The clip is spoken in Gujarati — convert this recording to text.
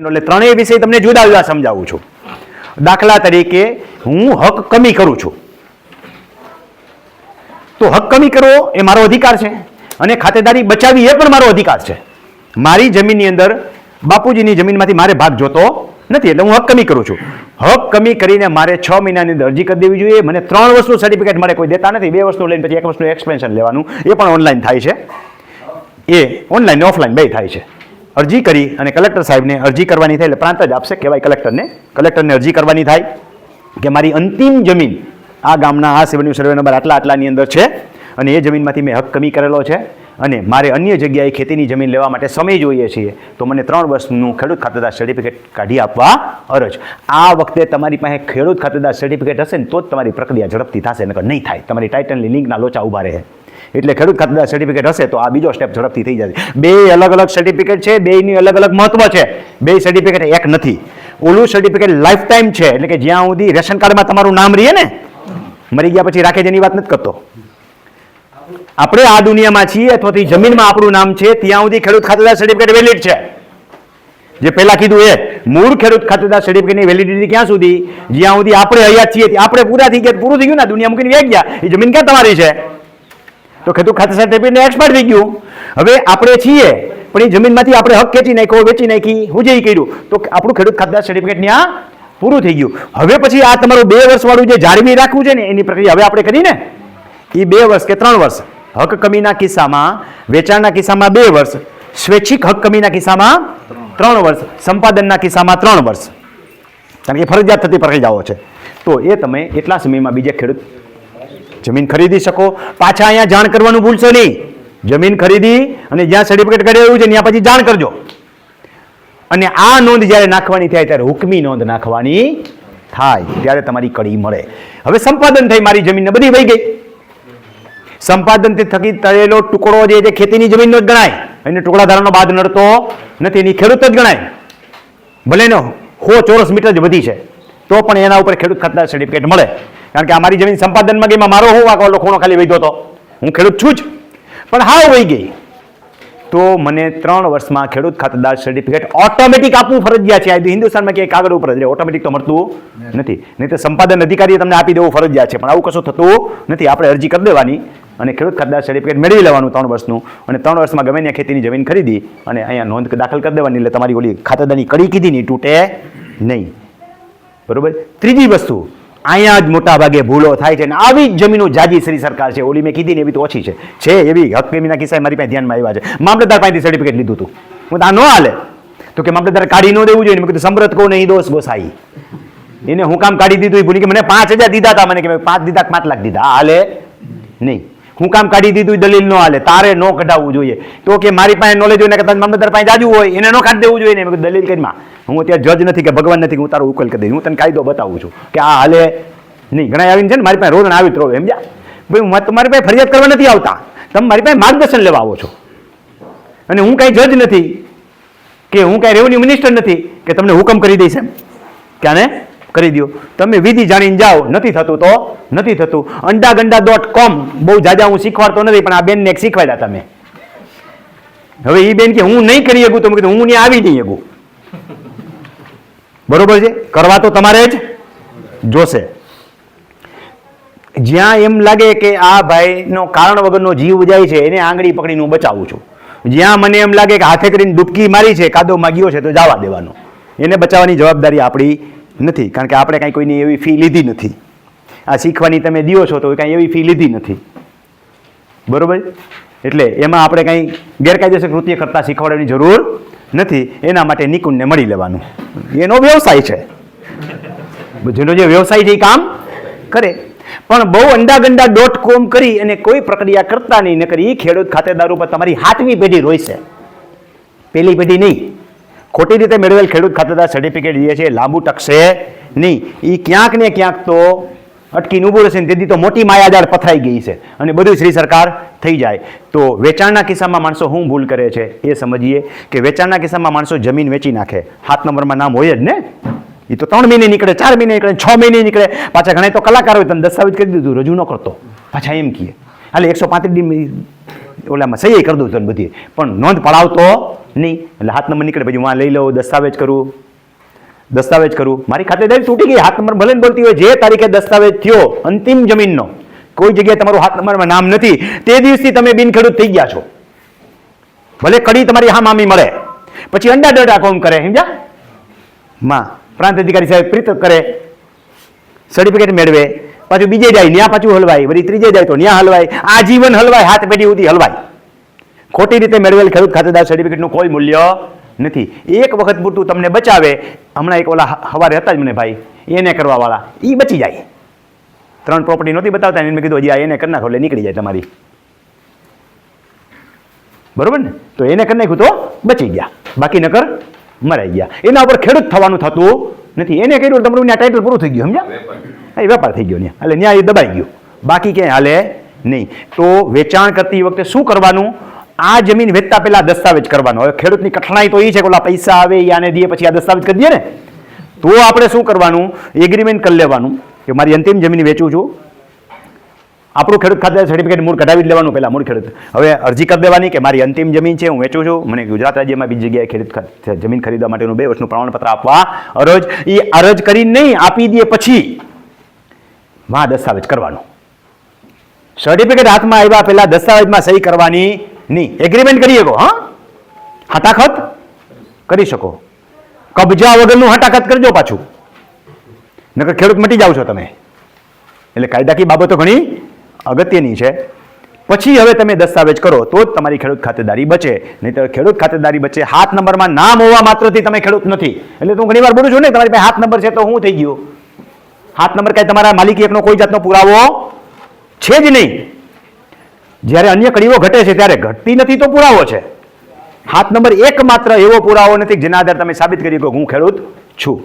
એટલે ત્રણેય વિષય તમને જુદા જુદા સમજાવું છું. દાખલા તરીકે હું હક કમી કરું છું. તો હક કમી કરવો એ મારો અધિકાર છે અને ખાતેદારી બચાવી એ પણ મારો અધિકાર છે. મારી જમીનની અંદર બાપુજીની જમીનમાંથી મારે ભાગ જોતો નથી, એટલે હું હક કમી કરું છું. હક કમી કરીને મારે છ મહિનાની અંદર અરજી કરી દેવી જોઈએ. મને ત્રણ વર્ષનું સર્ટિફિકેટ મારે કોઈ દેતા નથી. બે વસ્તુ લઈને પછી એક વસ્તુ એક્સપેન્શન લેવાનું. એ પણ ઓનલાઈન થાય છે. એ ઓનલાઈન ઓફલાઈન બે થાય છે. અરજી કરી અને કલેક્ટર સાહેબને અરજી કરવાની થાય એટલે પ્રાંત જ આપશે, કહેવાય કલેક્ટરને. કલેક્ટરને અરજી કરવાની થાય કે મારી અંતિમ જમીન આ ગામના, આ સેવન્યુ સર્વે નંબર આટલા આટલાની અંદર છે અને એ જમીનમાંથી મેં હક કમી કરેલો છે અને મારે અન્ય જગ્યાએ ખેતીની જમીન લેવા માટે સમય જોઈએ છીએ તો મને ત્રણ વર્ષનું ખેડૂત ખાતેદાર સર્ટિફિકેટ કાઢી આપવા અરજ. આ વખતે તમારી પાસે ખેડૂત ખાતેદાર સર્ટિફિકેટ હશે ને તો જ તમારી પ્રક્રિયા ઝડપથી થશે, નકર નહીં થાય. તમારી ટાઇટનની લિંકના લોચા ઊભા રહે. એટલે ખેડૂત ખાતેદાર સર્ટિફિકેટ હશે તો આ બીજો સ્ટેપ ઝડપથી થઈ જશે. બે અલગ અલગ સર્ટિફિકેટ છે બેની અલગ અલગ મહત્વ છે. બે સર્ટિફિકેટ એક નથી. ઓલું સર્ટિફિકેટ લાઈફ ટાઈમ છે, એટલે કે જ્યાં સુધી રેશન કાર્ડમાં તમારું નામ રહીએ ને, મરી ગયા પછી રાખે જેની વાત નથી કરતો. આપણે આ દુનિયામાં છીએ અથવા જમીનમાં આપણું નામ છે, ત્યાં સુધી ખેડૂત ખાતેદાર સર્ટિફિકેટ વેલિડ છે. જે પહેલા કીધું એ, મૂળ ખેડૂત ખાતેદાર સર્ટિફિકેટની વેલિડિટી ક્યાં સુધી? જ્યાં સુધી આપણે હયાત છીએ આપણે પૂરા થઈ ગયા, પૂરું થઈ ગયું ને દુનિયા મૂકીને વેગ ગયા. એ જમીન ક્યાં તમારી છે? તો ખેડૂત ખાતે સર્ટિફિકેટ એક્સપાયર થઈ ગયું. હવે આપણે છીએ, પણ એ જમીનમાંથી આપણે હક ખેંચી નાખ્યો, વેચી નાખી, હું જે કર્યું. તો આપણું ખેડૂત ખાતેદાર સર્ટિફિકેટ ત્યાં પૂરું થઈ ગયું. હવે પછી આ તમારું બે વર્ષવાળું જે જાળવી રાખવું છે ને, એની પ્રક્રિયા હવે આપણે કરીને એ બે વર્ષ કે ત્રણ વર્ષ. હક કમીના કિસ્સામાં, વેચાણના કિસ્સામાં બે વર્ષ. સ્વૈચ્છિક હક કમીના કિસ્સામાં ત્રણ વર્ષ. સંપાદનના કિસ્સામાં ત્રણ વર્ષ. કારણ કે ફરજિયાત થતી પ્રક્રિયાઓ છે. તો એ તમે એટલા સમયમાં બીજા ખેડૂત જમીન ખરીદી શકો. પાછા અહીંયા જાણ કરવાનું ભૂલશો નહીં. જમીન ખરીદી અને જ્યાં સર્ટિફિકેટ કરેલું છે, ત્યાં પછી જાણ કરજો. અને આ નોંધ જ્યારે નાખવાની થાય, ત્યારે હુકમી નોંધ નાખવાની થાય, ત્યારે તમારી કડી મળે. હવે સંપાદન થઈ, મારી જમીનને બધી વહી ગઈ. સંપાદનથી થકી તળેલો ટુકડો જે છે, ખેતીની જમીનનો જ ગણાય. એને ટુકડા ધારાનો બાદ નડતો નથી, એની ખેડૂત જ ગણાય. ભલે એનો હો ચોરસ મીટર જ વધી છે, તો પણ એના ઉપર ખેડૂત ખાતેદાર સર્ટિફિકેટ મળે. કારણ કે અમારી જમીન સંપાદનમાં ગઈ મારો હું વાંકો ઓલો ખાલી વધ્યો હતો. હું ખેડૂત છું જ. પણ હા વહી ગઈ. તો મને ત્રણ વર્ષમાં ખેડૂત ખાતેદાર સર્ટિફિકેટ ઓટોમેટિક આપવું ફરજિયાત છે. આજે હિન્દુસ્તાનમાં કંઈ કાગળ ઉપર જ ઓટોમેટિક તો મળતું નથી. નહીં તો સંપાદન અધિકારીએ તમને આપી દેવું ફરજિયાત છે. પણ આવું કશું થતું નથી. આપણે અરજી કરી દેવાની અને ખેડૂત ખાતેદાર સર્ટિફિકેટ મેળવી લેવાનું ત્રણ વર્ષનું. અને ત્રણ વર્ષમાં ગમે ત્યાં ખેતીની જમીન ખરીદી અને અહીંયા નોંધ દાખલ કરી દેવાની. એટલે તમારી ઓલી ખાતેદારની કડી કીધી નહીં તૂટે નહીં. બરોબર? ત્રીજી વસ્તુ અહીંયા જ મોટા ભાગે ભૂલો થાય છે અને આવી જ જમીનો જાજી શ્રી સરકાર છે. ઓલી મેં કીધી ને એવી તો ઓછી છે. છે એવી હકમીના કિસ્સા મારી પાસે ધ્યાનમાં આવ્યા છે. મામલતદાર પાસેથી સર્ટિફિકેટ લીધું હતું હું આ ન હાલે. તો કે મામલતદાર કાઢી ન દેવું જોઈએ ને મેં કીધું સમરત કહું નહીં, દોષ ગોસાઈ એને હું કામ કાઢી દીધું ભૂલી કે મને પાંચ હજાર દીધા હતા મને કે પાંચ દીધા પાંચ લાખ દીધા. હાલે? નહીં. હું કામ કાઢી દીધું દલીલ ન હાલે. તારે ન કઢાવવું જોઈએ. તો કે મારી પાસે નોલેજ હોય ને કદાચ મામલતદાર પાસે જાજુ હોય, એને ન કાઢી દેવું જોઈએ ને. દલીલ કરીમાં હું અત્યારે જજ નથી કે ભગવાન નથી, કે હું તારો ઉકેલ કરી દઈશ. હું તને કાયદો બતાવું છું કે આ હાલે નહીં. ઘણા આવીને છે ને મારી પાસે રોજ આવી રહો જા. ભાઈ, હું તમારી પાસે ફરિયાદ કરવા નથી આવતા. તમે મારી પાસે માર્ગદર્શન લેવા આવો છો. અને હું કાંઈ જજ નથી કે હું કાંઈ રેવન્યુ મિનિસ્ટર નથી કે તમને હુકમ કરી દઈશ એમ. કે કરી દો તમે વિધિ જાણીને જાઓ. નથી થતું તો? નથી થતું. અંડા ગંડા ડોટ કોમ બહુ જાજા હું શીખવાડતો નથી, પણ આ બેનને એક શીખવાડ્યા તમે. હવે એ બેન કે હું નહીં કરી શકું તો મેં કીધું, હું ત્યાં આવી નહીં શકું. બરોબર છે? કરવા તો તમારે જ જોશે. જ્યાં એમ લાગે કે આ ભાઈનો કારણ વગરનો જીવ જાય છે, એને આંગળી પકડીને હું બચાવું છું. જ્યાં મને એમ લાગે કે હાથે કરીને ડૂબકી મારી છે, કાદો માગ્યો છે, તો જવા દેવાનો. એને બચાવવાની જવાબદારી આપણી નથી, કારણ કે આપણે કાંઈ કોઈની એવી ફી લીધી નથી. આ શીખવાની તમે દિયો છો, તો કાંઈ એવી ફી લીધી નથી. બરોબર? એટલે એમાં આપણે કાંઈ ગેરકાયદેસર કૃત્ય કરતાં શીખવાડવાની જરૂર નથી. એના માટે નિકુંજને મળી લેવાનું. એનો વ્યવસાય છે. જેનો જે વ્યવસાય છે એ કામ કરે. પણ બહુ અંડાગંડા ડોટ કોમ કરી અને કોઈ પ્રક્રિયા કરતા નહીં. કરી ખેડૂત ખાતેદાર ઉપર તમારી હાથમી પેઢી રોઈશે પેલી પેઢી નહીં. ખોટી રીતે મેળવેલ ખેડૂત ખાતેદાર સર્ટિફિકેટ જે છે, લાંબુ ટકશે નહીં. એ ક્યાંક ને ક્યાંક તો અટકીને ઊભું રહેશે તેથી તો મોટી માયાજાળ પથરાઈ ગઈ છે. અને બધું શ્રી સરકાર થઈ જાય. તો વેચાણના કિસ્સામાં માણસો શું ભૂલ કરે છે એ સમજીએ કે વેચાણના કિસ્સામાં માણસો જમીન વેચી નાખે. હાથ નંબરમાં નામ હોય જ ને? એ તો ત્રણ મહિને નીકળે, ચાર મહિને નીકળે, છ મહિને નીકળે. પાછા ઘણા તો કલાકાર હોય તમે દસ્તાવેજ કરી દીધું, રજૂ ન કરતો. પાછા એમ કહીએ હાલે એકસો પાંત્રીસ ઓલામાં સહી કરી દઉં તને બધી. પણ નોંધ પડાવતો નહીં. એટલે હાથ નંબર નીકળે, પછી હું લઈ લઉં, દસ્તાવેજ કરું. દસ્તાવેજ કરું. મારી ખાતેદારી તૂટી ગઈ, હાથ નંબર ભલે બોલતી હોય, જે તારીખે દસ્તાવેજ થયો, અંતિમ જમીનનો, કોઈ જગ્યાએ તમારું હાથ નંબરમાં નામ નથી, તે દિવસથી તમે બિનખેડૂત થઈ ગયા છો. ભલે કડી તમારી હા મામી મળે, પછી અંડા દડા કોમ કરે સમજા માં, પ્રાંત અધિકારી સાહેબ પ્રીત કરે સર્ટિફિકેટ મેળવે, પાછું બીજે જાય ત્યાં પાછું હલવાય, વળી ત્રીજે જાય તો ત્યાં હલવાય, આજીવન હલવાય, હાથ પેઢી સુધી હલવાય. ખોટી રીતે મેળવેલ ખેડૂત ખાતેદાર સર્ટિફિકેટનું કોઈ મૂલ્ય નથી. એક વખત પૂરતું તમને બચાવે હમણાં એક ઓલા હવારે હતા જ મને ભાઈ એને કરવાવાળા એ બચી જાય. ત્રણ પ્રોપર્ટી નહોતી બતાવતા એને મેં કીધું હજી આ એને કરી નાખો એટલે નીકળી જાય તમારી. બરોબર ને? તો એને કરી નાખ્યું તો બચી ગયા. બાકી નકર મરાઈ ગયા. એના ઉપર ખેડૂત થવાનું થતું નથી. એને કર્યું તમારું ત્યાં ટાઇટલ પૂરું થઈ ગયું સમજ્યા? એ વેપાર થઈ ગયો ત્યાં એટલે ન્યાય દબાઈ ગયો. બાકી ક્યાંય હાલે નહીં. તો વેચાણ કરતી વખતે શું કરવાનું? આ જમીન વેચતા પહેલા દસ્તાવેજ કરવાનો. હવે ખેડૂતની કઠણાઈ તો એ છે કે ઓલા પૈસા આવે આને દઈએ, પછી આ દસ્તાવેજ કરી દઈએ ને. તો આપણે શું કરવાનું? એગ્રીમેન્ટ કરી લેવાનું કે મારી અંતિમ જમીન વેચું છું. આપણું ખેડૂત ખાતે સર્ટિફિકેટ મૂળ કઢાવી લેવાનું પહેલાં, મૂળ ખેડૂત. હવે અરજી કરી દેવાની કે મારી અંતિમ જમીન છે, હું વેચું છું. મને ગુજરાત રાજ્યમાં બીજી જગ્યાએ ખેડૂત જમીન ખરીદવા માટેનું બે વર્ષનું પ્રમાણપત્ર આપવા અરજ. એ અરજ કરી નહીં, આપી દે પછી માં દસ્તાવેજ કરવાનો. સર્ટિફિકેટ હાથમાં આવ્યા પહેલા દસ્તાવેજમાં સહી કરવાની. નહીં એગ્રીમેન્ટ કરી શકો હા? હટાખત કરી શકો. કબજા વગરનું હટાખત કરજો પાછું. નકર ખેડૂત મટી જાવ છો તમે. એટલે કાયદાકીય બાબતો ઘણી અગત્યની છે. પછી હવે તમે દસ્તાવેજ કરો, તો જ તમારી ખેડૂત ખાતેદારી બચે. નહીંતર ખેડૂત ખાતેદારી બચે, હાથ નંબરમાં નામ હોવા માત્રથી તમે ખેડૂત નથી. એટલે તું ઘણીવાર બોલું છું ને, તમારી પાસે હાથ નંબર છે તો હું થઈ ગયો. હાથ નંબર કાંઈ તમારા માલિકી એકનો કોઈ જાતનો પુરાવો છે જ નહીં. જ્યારે અન્ય કડીઓ ઘટે છે ત્યારે ઘટતી નથી તો પુરાવો છે. હાથ નંબર એક માત્ર એવો પુરાવો નથી જેના આધારે તમે સાબિત કરી કે હું ખેડૂત છું.